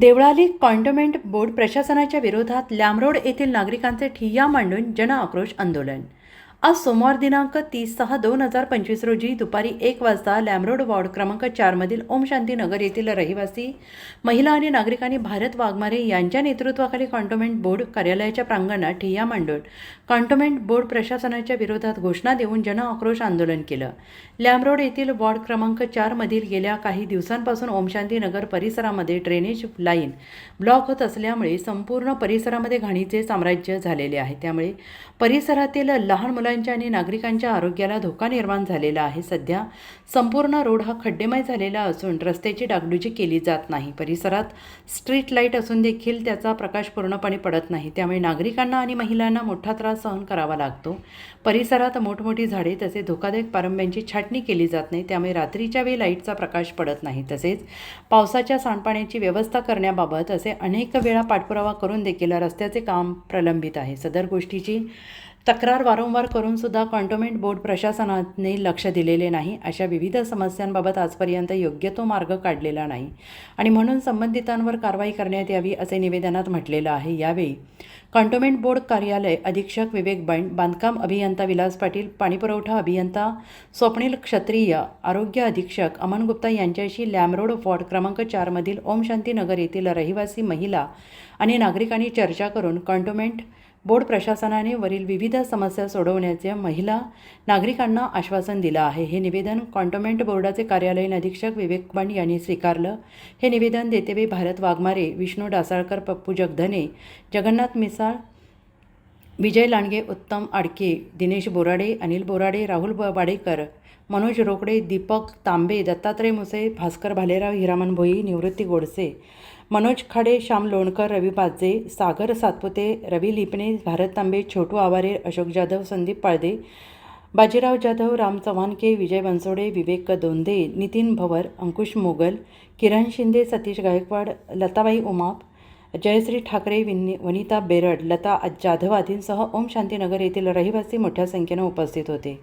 Deolali कॉन्टोमेंट board प्रशासनाच्या विरोधात लॅमरोड येथील नागरिकांचे ठिय्या मांडून जनआक्रोश आंदोलन. आज सोमवार दिनांक तीस सहा दोन हजार पंचवीस रोजी दुपारी एक वाजता लॅमरोड वॉर्ड क्रमांक चारमधील ओम शांती नगर येथील रहिवासी महिला आणि नागरिकांनी भारत वाघमारे यांच्या नेतृत्वाखाली कॉन्टोमेंट बोर्ड कार्यालयाच्या प्रांगणात ठिय्या मांडून कॉन्टोमेंट बोर्ड प्रशासनाच्या विरोधात घोषणा देऊन जनआक्रोश आंदोलन केलं. लॅमरोड येथील वॉर्ड क्रमांक चारमधील गेल्या काही दिवसांपासून ओमशांती नगर परिसरामध्ये ड्रेनेज लाईन ब्लॉक होत असल्यामुळे संपूर्ण परिसरामध्ये घाणीचे साम्राज्य झालेले आहे. त्यामुळे परिसरातील लहान मुलांच्या आणि नागरिकांच्या आरोग्याला धोका निर्माण झालेला आहे सध्या. संपूर्ण रोड हा खड्डेमय झालेला असून रस्त्याची डागडुजी केली जात नाही. परिसरात स्ट्रीट लाइट असून देखील त्याचा प्रकाश पूर्णपणे पडत नाही. त्यामुळे नागरिकांना आणि महिलांना मोठा त्रास सहन करावा लागतो. परिसरात मोठमोठी झाडे तसे धोकादायक पारंब्यांची छाटणी केली जात नाही. त्यामुळे रात्रीच्या वेळी लाईटचा प्रकाश पडत नाही. तसेच पावसाच्या सांडपाण्याची व्यवस्था करण्याबाबत असे अनेक वेळा पाठपुरावा करून देखील रस्त्याचे काम प्रलंबित आहे. सदर गोष्टीची तक्रार वारंवार करूनसुद्धा कॉन्टोमेंट बोर्ड प्रशासनाने लक्ष दिलेले नाही. अशा विविध समस्यांबाबत आजपर्यंत योग्य तो मार्ग काढलेला नाही. आणि म्हणून संबंधितांवर कारवाई करण्यात यावी असे निवेदनात म्हटलेलं आहे. यावेळी कॉन्टोमेंट बोर्ड कार्यालय अधीक्षक विवेक बंड बांधकाम अभियंता विलास पाटील पाणीपुरवठा अभियंता स्वप्नील क्षत्रिय आरोग्य अधीक्षक अमन गुप्ता यांच्याशी लॅमरोड वॉर्ड क्रमांक चारमधील ओम शांती नगर येथील रहिवासी महिला आणि नागरिकांनी चर्चा करून कॉन्टोमेंट बोर्ड प्रशासनाने वरील विविध समस्या सोडवण्याचे महिला नागरिकांना आश्वासन दिलं आहे. हे निवेदन कॉन्टोमेंट बोर्डाचे कार्यालयीन अधीक्षक विवेक बंड यांनी स्वीकारलं. हे निवेदन देतेवे भारत वाघमारे विष्णू डासाळकर पप्पू जगधने जगन्नाथ मिसाळ विजय लांडगे उत्तम आडके दिनेश बोराडे अनिल बोराडे राहुल ब- वाडेकर मनोज रोकडे दीपक तांबे दत्तात्रय मुसे भास्कर भालेराव हिरामन भोई निवृत्ती गोडसे मनोज खाडे श्याम लोणकर रवी बाजे सागर सातपुते रवी लिपणे भारत तांबे छोटू आवारे अशोक जाधव संदीप पाळदे बाजीराव जाधव राम चव्हाणके विजय बनसोडे विवेक दोंदे नितीन भवर अंकुश मोगल किरण शिंदे सतीश गायकवाड लताबाई उमाप जयश्री ठाकरे विनी वनिता बेरड लता जाधव आदींसह ओम शांतीनगर येथील रहिवासी मोठ्या संख्येनं उपस्थित होते.